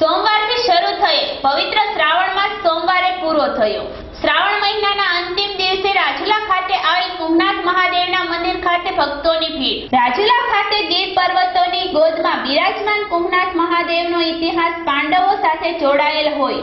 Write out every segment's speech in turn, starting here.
સોમવારથી શરૂ થયે પવિત્ર શ્રાવણ માસ સોમવારે પૂરો થયો. શ્રાવણ મહિનાના અંતિમ દિવસે રાજુલા ખાતે આવેલ કુંભનાથ મહાદેવના મંદિર ખાતે ભક્તોની ભીડ. રાજુલા ખાતે ગીર પર્વતોની ગોદમાં બિરાજમાન કુંભનાથ મહાદેવનો ઇતિહાસ પાંડવો સાથે જોડાયેલ હોય.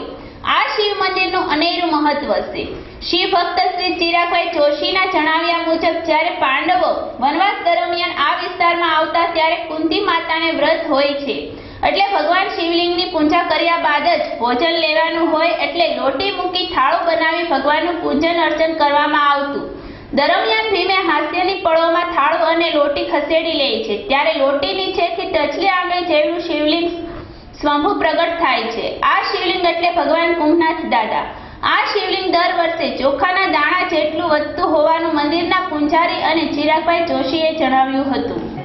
આ શિવ મંદિરનું અનેરું મહત્વ છે. શિવ ભક્ત શ્રી ચિરાગભાઈ જોશીના જણાવ્યા મુજબ, જ્યારે પાંડવો વનવાસ દરમિયાન આ વિસ્તારમાં આવતા, ત્યારે કુંતી માતાને વ્રત હોય છે. એટલે ભગવાન શિવલિંગની પૂજા કર્યા બાદ જ ભોજન લેવાનું હોય એટલે લોટી મૂકી થાળો બનાવી ભગવાનનું પૂજન અર્ચન કરવામાં આવતું. દરમિયાન ભીમે હાસ્યની પળોમાં થાળો અને લોટી ખસેડી લે છે. ત્યારે લોટી નીચેથી ટચલી આંગળી જેવું શિવલિંગ સ્વંભુ પ્રગટ થાય છે. આ શિવલિંગ એટલે ભગવાન કુંભનાથ દાદા. આ શિવલિંગ દર વર્ષે ચોખાના દાણા જેટલું વધતું હોવાનું મંદિરના પૂંજારી અને ચિરાગભાઈ જોશીએ જણાવ્યું હતું.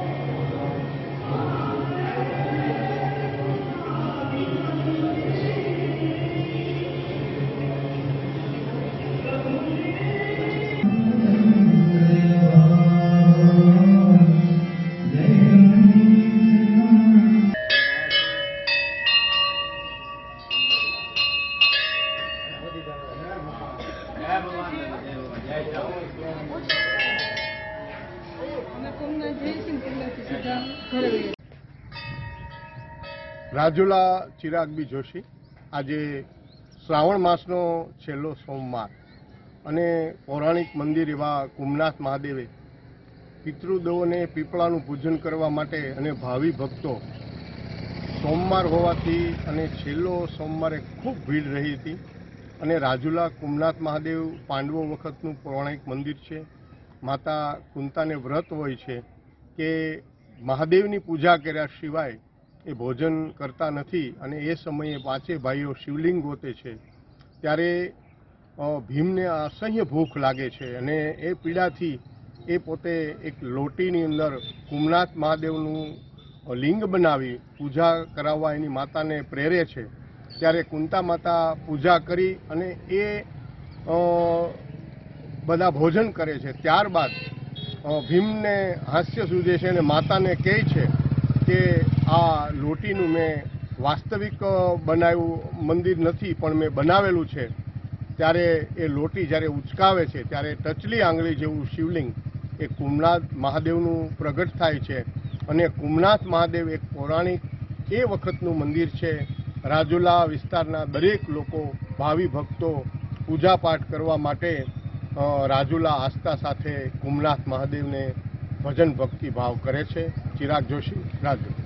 રાજુલા ચિરાગબી જોશી આજે શ્રાવણ માસનો છેલ્લો સોમવાર અને પૌરાણિક મંદિર એવા કુમનાથ મહાદેવે પિતૃદેવોને પીપળાનું પૂજન કરવા માટે અને ભાવિ ભક્તો સોમવાર હોવાથી અને છેલ્લો સોમવારે ખૂબ ભીડ રહી હતી. અને રાજુલા કુમનાથ મહાદેવ પાંડવો વખતનું પૌરાણિક મંદિર છે. માતા કુંતાને વ્રત હોય છે કે મહાદેવની પૂજા કર્યા સિવાય એ ભોજન કરતા નથી અને એ સમયે પાંચે ભાઈઓ શિવલિંગ ગોતે છે. ત્યારે ભીમને અસહ્ય ભૂખ લાગે છે અને એ પીડાથી એ પોતે એક લોટીની અંદર કુમનાથ મહાદેવનું લિંગ બનાવી પૂજા કરાવવા એની માતાને પ્રેરે છે. ત્યારે કુંતા માતા પૂજા કરી અને એ બધા ભોજન કરે છે. ત્યારબાદ ભીમને હાસ્ય સૂજે છે અને માતાને કહે છે કે આ લોટીનું મેં વાસ્તવિક બનાવ્યું, મંદિર નથી, પણ મેં બનાવેલું છે. ત્યારે એ લોટી જ્યારે ઉચકાવે છે, ત્યારે ટચલી આંગળી જેવું શિવલિંગ એ કુમનાથ મહાદેવનું પ્રગટ થાય છે. અને કુમનાથ મહાદેવ એક પૌરાણિક એ વખતનું મંદિર છે. રાજુલા વિસ્તારના દરેક લોકો ભાવિ ભક્તો પૂજાપાઠ કરવા માટે રાજુલા આસ્થા સાથે કુમનાથ મહાદેવને ભજન ભક્તિ ભાવ કરે છે. ચિરાગ જોશી રાજુ